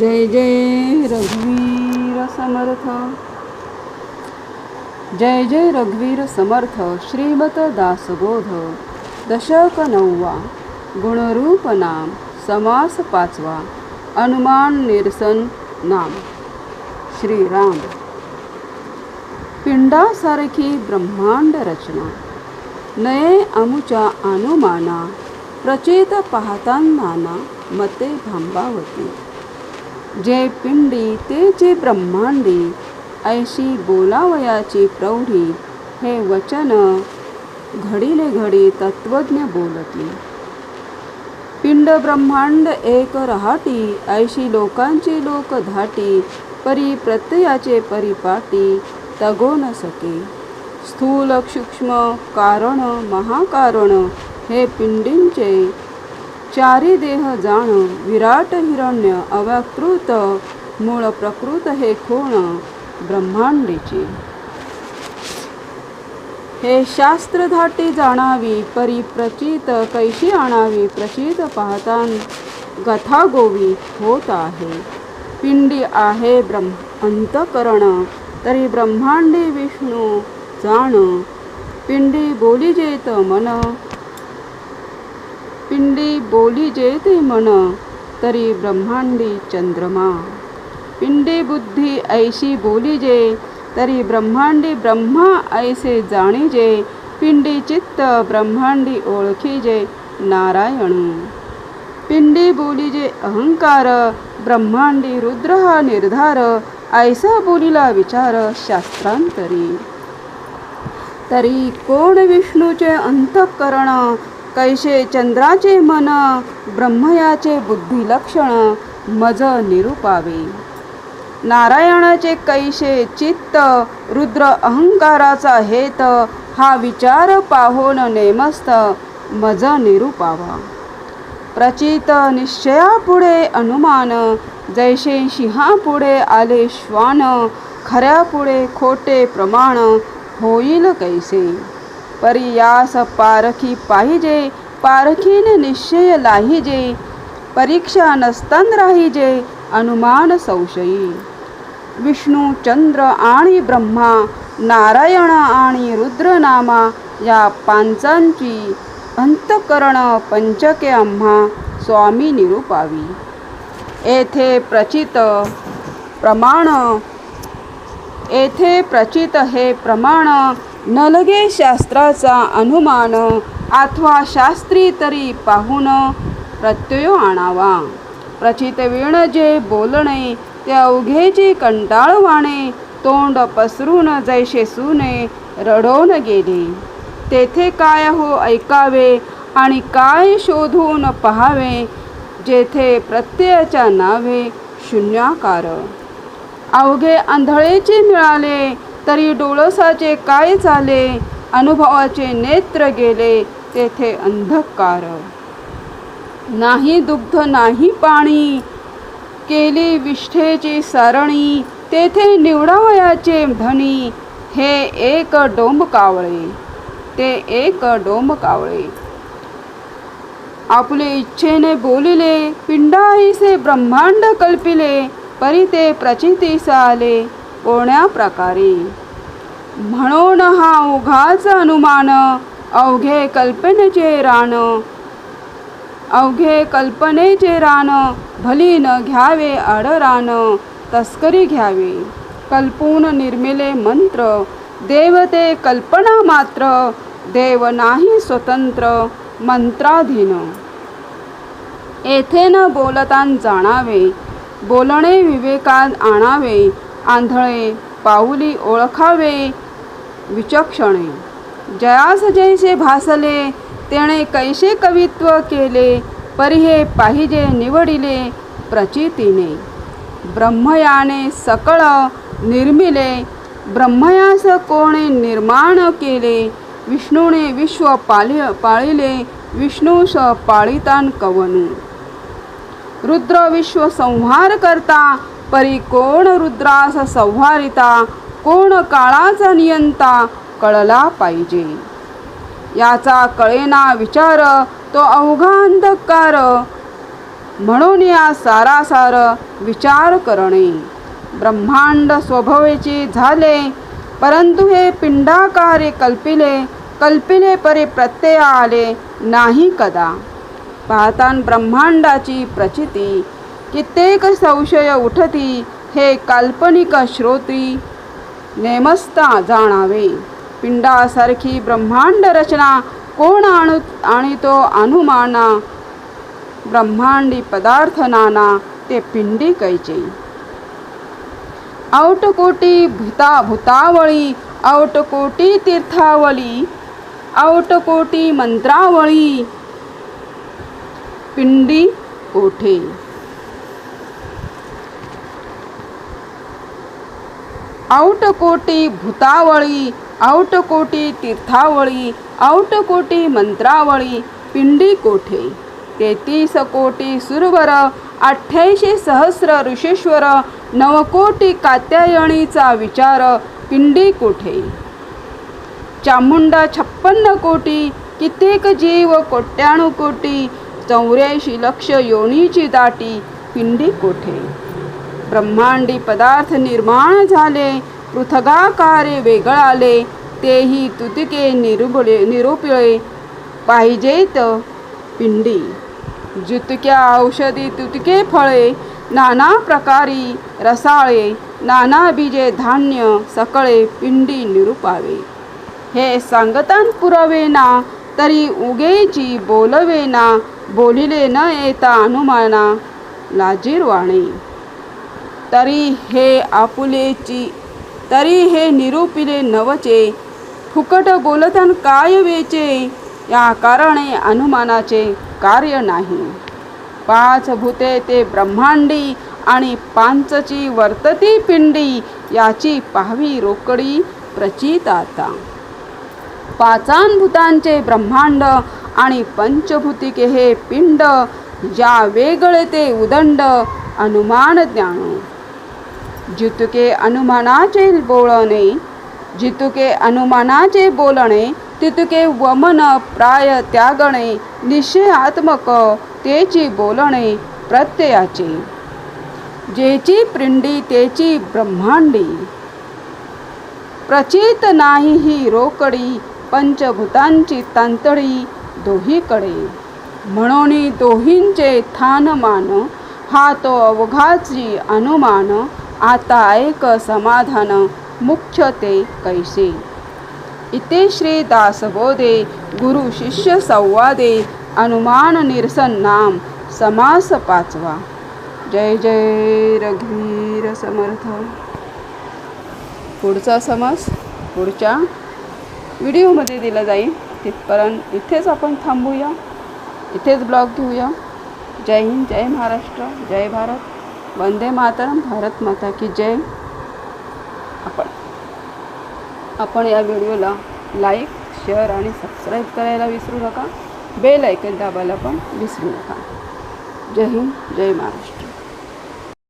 जय जय रघुवीर समर्थ। जय जय रघुवीर समर्थ श्रीमत दासबोध। दशक नववा गुणरूप नाम समास पाचवा अनुमान निरसन नाम। श्रीराम। पिंडासारखी ब्रह्मांड रचना। नये अमुच्या अनुमाना प्रचेत पाहताना मते भांबावती। जे पिंडी ते जे ब्रह्मांडी ऐशी बोलावयाची प्रौढी हे वचन घडीले घडी तत्वज्ञ बोलती. पिंड ब्रह्मांड एक रहाटी ऐशी लोकांची लोक धाटी परी प्रत्ययाचे परिपाटी तगो न सके. स्थूल सूक्ष्म कारण महाकारण हे पिंडींचे चारी देह जाण विराट हिरण्य अव्याकृत मूळ प्रकृत हे कोण ब्रह्मांडीचे. हे शास्त्र धाटी जाणावी परी प्रचित कैशी आणावी प्रचित पाहता गथा गोवी होत आहे. पिंडी आहे ब्रह्म अंतकरण तरी ब्रह्मांडी विष्णू जाण. पिंडी बोली जेत मन पिंडी बोली जेते मन तरी ब्रह्मांडी चंद्रमा. पिंडी बुद्धी ऐशी बोली जे तरी ब्रह्मांडी ब्रह्मा ऐसे जाणीजे पिंडी चित्त ब्रह्मांडी ओळखी जे नारायण. पिंडी बोली जे अहंकार ब्रह्मांडी रुद्र हा निर्धार ऐसा बोलीला विचार शास्त्रांतरी. तरी कोण विष्णूचे अंतःकरण कैसे चंद्राचे मन ब्रह्मयाचे बुद्धी लक्षण मज निरूपावे. नारायणाचे कैसे चित्त रुद्र अहंकाराचा हेत हा विचार पाहोन नेमस्त मज निरूपावा. प्रचित निश्चयापुढे अनुमान जैसे सिंहापुढे आले श्वान खऱ्यापुढे खोटे प्रमाण होईल कैसे? परियास पारखी पाहिजे पारखीने निश्चय लाहिजे परीक्षा नसतान राहिजे अनुमान संशयी. विष्णू चंद्र आणि ब्रह्मा नारायण आणि रुद्रनामा या पांचांची अंतकरण पंचके आम्हा स्वामी निरूपावी. येथे प्रचित प्रमाण येथे प्रचित हे प्रमाण न लगे शास्त्राचा अनुमान अथवा शास्त्री तरी पाहून प्रत्यय आणावा. प्रचित विण जे बोलणे ते अवघेचे कंटाळवाणे तोंड पसरून जैसे सुने रडवून गेले. तेथे काय हो ऐकावे आणि काय शोधून पहावे जेथे प्रत्ययाच्या नावे शून्याकार. अवघे आंधळेचे मिळाले तरी डोळसाचे काय झाले? अनुभवाचे नेत्र गेले. तेथे अंधकार. नाही दुग्ध नाही पाणी. केली विष्ठेची सरणी. तेथे निवडावयाचे धनी. हे एक डोंब कावळे ते एक डोंब कावळे आपले इच्छेने बोलिले पिंडाईसे ब्रह्मांड कल्पिले परी ते प्रचितीस आले कोण्या प्रकारे? म्हणून हा उघाच अनुमान अवघे कल्पनेचे रान. अवघे कल्पनेचे रान भली न घ्यावे आडरान तस्करी घ्यावी. कल्पून निर्मिले मंत्र देवते कल्पना मात्र देव नाही स्वतंत्र मंत्राधीन. येथे न बोलतान जाणावे बोलणे विवेकात आणावे आंधळे पाऊली ओळखावे विचक्षणे. जयास जैसे भासले तेणे कैसे कवित्व केले परी हे पाहिजे निवडिले प्रचितीने. ब्रह्मयाने सकळ निर्मिले ब्रह्मयास कोणे निर्माण केले विष्णूने विश्व पाळि पाळिले विष्णूस पाळितान कवनू. रुद्र विश्व संहार करता परी कोण रुद्रास संहारिता कोण काळाचा नियंता कळला पाहिजे. याचा कळेना विचार तो अवघा अंधकार. म्हणून या सारासार विचार करणे. ब्रह्मांड स्वभावेचे झाले परंतु हे पिंडाकारे कल्पिले कल्पिले परी प्रत्यय आले नाही कदा. पाहतान ब्रह्मांडाची प्रचिती कित्येक संशय उठती हे काल्पनिक श्रोत्री नेमस्ता जाणावे. पिंडासारखी ब्रह्मांड रचना कोण आणू आणितो अनुमाना ब्रह्मांडी पदार्थ नाना ते पिंडी कैचे. औटकोटी भूता भूतावळी औटकोटी तीर्थावळी औटकोटी मंत्रावळी पिंडी कोठे? औटकोटी भूतावळी औटकोटी तीर्थावळी औटकोटी मंत्रावळी पिंडी कोठे? तेहतीस कोटी सुरवर अठ्ठ्याऐंशी सहस्र ऋषेश्वर नवकोटी कात्यायणीचा विचार पिंडी कोठे? चामुंडा छप्पन्न कोटी कित्येक जीव कोट्यानुकोटी चौऱ्याऐंशी लक्ष योनीची दाटी पिंडी कोठे? ब्रह्मांडी पदार्थ निर्माण झाले पृथगाकारे वेगळाले तेही तुतिके निरुबळे निरुपिळे पाहिजेत पिंडी. जुतक्या औषधी तुतके फळे नाना प्रकारी रसाळे नाना बीजे धान्य सकळे पिंडी निरुपावे. हे सांगतान पुरवेना तरी उगेची बोलवेना बोलिले न येता अनुमाना लाजीरवाणे. तरी हे आपुलेची तरी हे निरूपिले नवचे फुकट बोलतन काय वेचे या कारणे अनुमानाचे कार्य नाही. पाच भूते ते ब्रह्मांडी आणि पांचची वर्तती पिंडी याची पाहावी रोकडी प्रचित आता. पाचांभूतांचे ब्रह्मांड आणि पंचभूतिके हे पिंड या वेगळे ते उदंड अनुमान ज्ञान. जितुके अनुमानाचे बोलणे जितुके अनुमानाचे बोलणे तितुके वमन प्राय त्यागणे निश्चयात्मक तेची बोलणे प्रत्ययाचे. जेची पिंडी तेची ब्रह्मांडी. प्रचित नाही ही रोकडी पंचभूतांची तांतडी दोहीकडे. म्हणून दोहींचे थानमान हा तो अवघाची अनुमान आता ऐक समाधान मुख्य ते कैसे? इथे श्री दासबोधे गुरु शिष्य संवादे अनुमान निरसन नाम समास पाचवा। जय जय रघुवीर समर्थ। पुढचा समास पुढच्या व्हिडिओमध्ये दिला जाईल. तिथपर्यंत इथेच आपण थांबूया. इथेच ब्लॉग घेऊया. जय हिंद जय महाराष्ट्र जय भारत. वंदे मातरम भारत माता की जय। आपण आपण या व्हिडिओला लाईक शेअर आणि सबस्क्राईब करायला विसरू नका. बेल ऐकन दाबायला पण विसरू नका. जय हिंद जय महाराष्ट्र.